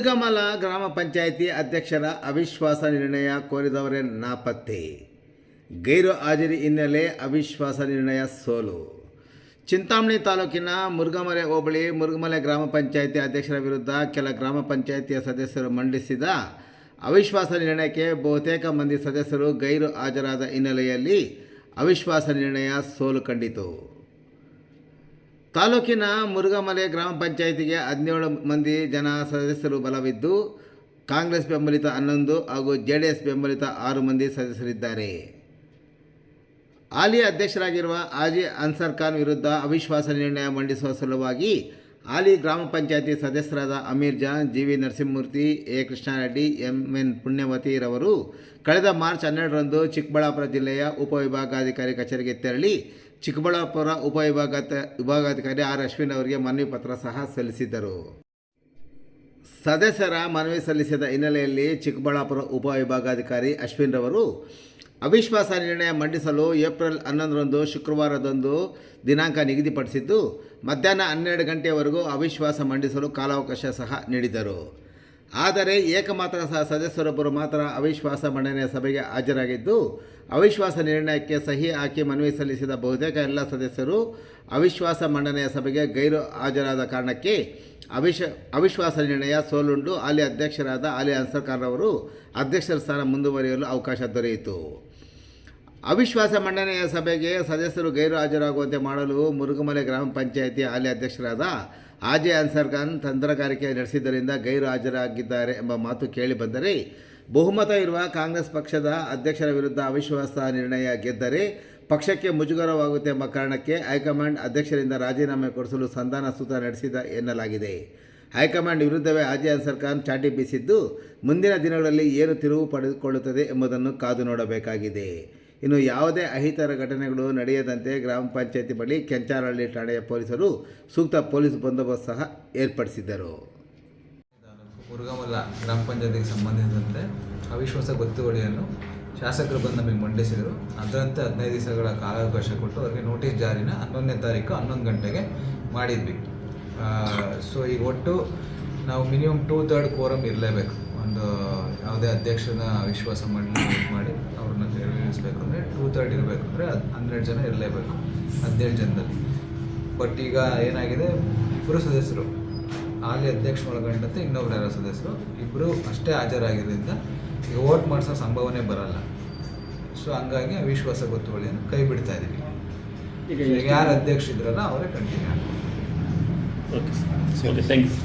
ಮುರುಗಮಲ ಗ್ರಾಮ ಪಂಚಾಯಿತಿ ಅಧ್ಯಕ್ಷರ ಅವಿಶ್ವಾಸ ನಿರ್ಣಯ ಕೋರಿದವರೇ ನಾಪತ್ತೆ. ಗೈರು ಹಾಜರಿ ಹಿನ್ನೆಲೆ ಅವಿಶ್ವಾಸ ನಿರ್ಣಯ ಸೋಲು. ಚಿಂತಾಮಣಿ ತಾಲೂಕಿನ ಮುರುಗಮಲೆ ಹೋಬಳಿ ಮುರುಗಮಲೆ ಗ್ರಾಮ ಪಂಚಾಯಿತಿ ಅಧ್ಯಕ್ಷರ ವಿರುದ್ಧ ಕೆಲ ಗ್ರಾಮ ಪಂಚಾಯಿತಿಯ ಸದಸ್ಯರು ಮಂಡಿಸಿದ ಅವಿಶ್ವಾಸ ನಿರ್ಣಯಕ್ಕೆ ಬಹುತೇಕ ಮಂದಿ ಸದಸ್ಯರು ಗೈರು ಹಾಜರಾದ ಹಿನ್ನೆಲೆಯಲ್ಲಿ ಅವಿಶ್ವಾಸ ನಿರ್ಣಯ ಸೋಲು ಕಂಡಿತು. ತಾಲೂಕಿನ ಮುರುಗಮಲೆ ಗ್ರಾಮ ಪಂಚಾಯಿತಿಗೆ ಹದಿನೇಳು ಮಂದಿ ಜನ ಸದಸ್ಯರು ಬಲವಿದ್ದು, ಕಾಂಗ್ರೆಸ್ ಬೆಂಬಲಿತ ಹನ್ನೊಂದು ಹಾಗೂ ಜೆ ಡಿ ಎಸ್ ಬೆಂಬಲಿತ ಆರು ಮಂದಿ ಸದಸ್ಯರಿದ್ದಾರೆ. ಹಾಲಿ ಅಧ್ಯಕ್ಷರಾಗಿರುವ ಆಜಿ ಅನ್ಸರ್ ಖಾನ್ ವಿರುದ್ಧ ಅವಿಶ್ವಾಸ ನಿರ್ಣಯ ಮಂಡಿಸುವ ಸಲುವಾಗಿ ಹಾಲಿ ಗ್ರಾಮ ಪಂಚಾಯಿತಿ ಸದಸ್ಯರಾದ Amir Jan G V Narasimhamurthy, A. Krishnareddy M N ಪುಣ್ಯವತಿರವರು ಕಳೆದ ಮಾರ್ಚ್ ಹನ್ನೆರಡರಂದು ಚಿಕ್ಕಬಳ್ಳಾಪುರ ಜಿಲ್ಲೆಯ ಉಪವಿಭಾಗಾಧಿಕಾರಿ ಕಚೇರಿಗೆ ತೆರಳಿ ಚಿಕ್ಕಬಳ್ಳಾಪುರ ಉಪವಿಭಾಗ ವಿಭಾಗಾಧಿಕಾರಿ ಆರ್. ಅಶ್ವಿನ್ ಅವರಿಗೆ ಮನವಿ ಪತ್ರ ಸಹ ಸಲ್ಲಿಸಿದ್ದರು. ಸದಸ್ಯರ ಮನವಿ ಸಲ್ಲಿಸಿದ ಹಿನ್ನೆಲೆಯಲ್ಲಿ ಚಿಕ್ಕಬಳ್ಳಾಪುರ ಉಪವಿಭಾಗಾಧಿಕಾರಿ ಅಶ್ವಿನ್ ರವರು, ಅವಿಶ್ವಾಸ ನಿರ್ಣಯ ಮಂಡಿಸಲು ಏಪ್ರಿಲ್ ಹನ್ನೊಂದರಂದು ಶುಕ್ರವಾರದಂದು ದಿನಾಂಕ ನಿಗದಿಪಡಿಸಿದ್ದು, ಮಧ್ಯಾಹ್ನ ಹನ್ನೆರಡು ಗಂಟೆಯವರೆಗೂ ಅವಿಶ್ವಾಸ ಮಂಡಿಸಲು ಕಾಲಾವಕಾಶ ಸಹ ನೀಡಿದರು. ಆದರೆ ಏಕಮಾತ್ರ ಸದಸ್ಯರೊಬ್ಬರು ಮಾತ್ರ ಅವಿಶ್ವಾಸ ಮಂಡನೆಯ ಸಭೆಗೆ ಹಾಜರಾಗಿದ್ದು, ಅವಿಶ್ವಾಸ ನಿರ್ಣಯಕ್ಕೆ ಸಹಿ ಹಾಕಿ ಮನವಿ ಸಲ್ಲಿಸಿದ ಬಹುತೇಕ ಎಲ್ಲ ಸದಸ್ಯರು ಅವಿಶ್ವಾಸ ಮಂಡನೆಯ ಸಭೆಗೆ ಗೈರು ಹಾಜರಾದ ಕಾರಣಕ್ಕೆ ಅವಿಶ್ವ ಅವಿಶ್ವಾಸ ನಿರ್ಣಯ ಸೋಲುಂಡು ಅಲ್ಲಿ ಅಧ್ಯಕ್ಷರಾದ ಅಲಿ ಅನ್ಸರ್ ಖಾನ್ ಅವರು ಅಧ್ಯಕ್ಷರ ಸ್ಥಾನ ಮುಂದುವರಿಯಲು ಅವಕಾಶ ದೊರೆಯಿತು. ಅವಿಶ್ವಾಸ ಮಂಡನೆಯ ಸಭೆಗೆ ಸದಸ್ಯರು ಗೈರು ಹಾಜರಾಗುವಂತೆ ಮಾಡಲು ಮುರುಗಮಲೆ ಗ್ರಾಮ ಪಂಚಾಯಿತಿ ಹಾಲಿ ಅಧ್ಯಕ್ಷರಾದ ಆಜೆ ಅನ್ಸರ್ ಖಾನ್ ತಂತ್ರಗಾರಿಕೆ ನಡೆಸಿದ್ದರಿಂದ ಗೈರು ಹಾಜರಾಗಿದ್ದಾರೆ ಎಂಬ ಮಾತು ಕೇಳಿಬಂದರೆ ಬಹುಮತ ಇರುವ ಕಾಂಗ್ರೆಸ್ ಪಕ್ಷದ ಅಧ್ಯಕ್ಷರ ವಿರುದ್ಧ ಅವಿಶ್ವಾಸ ನಿರ್ಣಯ ಗೆದ್ದರೆ ಪಕ್ಷಕ್ಕೆ ಮುಜುಗರವಾಗುತ್ತೆ ಎಂಬ ಕಾರಣಕ್ಕೆ ಹೈಕಮಾಂಡ್ ಅಧ್ಯಕ್ಷರಿಂದ ರಾಜೀನಾಮೆ ಕೊಡಿಸಲು ಸಂಧಾನ ಸೂತ್ರ ನಡೆಸಿದ ಎನ್ನಲಾಗಿದೆ. ಹೈಕಮಾಂಡ್ ವಿರುದ್ಧವೇ ಅನ್ಸರ್ ಖಾನ್ ಚಾಟಿ ಬೀಸಿದ್ದು, ಮುಂದಿನ ದಿನಗಳಲ್ಲಿ ಏನು ತಿರುವು ಪಡೆದುಕೊಳ್ಳುತ್ತದೆ ಎಂಬುದನ್ನು ಕಾದು ನೋಡಬೇಕಾಗಿದೆ. ಇನ್ನು ಯಾವುದೇ ಅಹಿತರ ಘಟನೆಗಳು ನಡೆಯದಂತೆ ಗ್ರಾಮ ಪಂಚಾಯತಿ ಬಳಿ ಕೆಂಚಾರಹಳ್ಳಿ ಠಾಣೆಯ ಪೊಲೀಸರು ಸೂಕ್ತ ಪೊಲೀಸ್ ಬಂದೋಬಸ್ತ್ ಸಹ ಏರ್ಪಡಿಸಿದ್ದರು. ತಾಲೂಕು ಮುರುಗಮಲ್ಲ ಗ್ರಾಮ ಪಂಚಾಯತಿಗೆ ಸಂಬಂಧಿಸಿದಂತೆ ಅವಿಶ್ವಾಸ ಗೊತ್ತುವಳಿಯನ್ನು ಶಾಸಕರು ಬಂದು ನಮಗೆ ಮಂಡಿಸಿದರು. ಅದರಂತೆ ಹದಿನೈದು ದಿವಸಗಳ ಕಾಲಾವಕಾಶ ಕೊಟ್ಟು ಅವರಿಗೆ ನೋಟಿಸ್ ಜಾರಿನ ಹನ್ನೊಂದನೇ ತಾರೀಕು ಹನ್ನೊಂದು ಗಂಟೆಗೆ ಮಾಡಿದ್ವಿ. ಸೊ ಈಗ ಒಟ್ಟು ನಾವು ಮಿನಿಮಮ್ ಟೂ ತರ್ಡ್ ಕೋರಮ್ ಇರಲೇಬೇಕು. ಒಂದು ಯಾವುದೇ ಅಧ್ಯಕ್ಷನ ವಿಶ್ವಾಸ ಇದು ಮಾಡಿ ಅವ್ರನ್ನ ನಿರ್ವಹಿಸಬೇಕು ಅಂದರೆ ಟೂ ತರ್ಡ್ ಇರಬೇಕು ಅಂದರೆ ಹನ್ನೆರಡು ಜನ ಇರಲೇಬೇಕು ಹದಿನೇಳು ಜನದಲ್ಲಿ. ಬಟ್ ಈಗ ಏನಾಗಿದೆ? ಇಬ್ಬರು ಸದಸ್ಯರು. ಹಾಲಿ ಅಧ್ಯಕ್ಷ ಒಳಗೊಂಡಂತೆ ಇನ್ನೊಬ್ರು ಯಾರೋ ಸದಸ್ಯರು. ಇಬ್ಬರು ಅಷ್ಟೇ ಹಾಜರಾಗಿದ್ದರಿಂದ ಈಗ ವೋಟ್ ಮಾಡಿಸೋ ಸಂಭವನೆ ಬರಲ್ಲ. ಸೊ ಹಂಗಾಗಿ ಅವಿಶ್ವಾಸ ಗೊತ್ತುವಳಿಯನ್ನು ಕೈ ಬಿಡ್ತಾ ಇದ್ದೀವಿ ಈಗ ಯಾರು ಅಧ್ಯಕ್ಷ ಇದ್ರಲ್ಲ ಅವರೇ continue okay okay thank you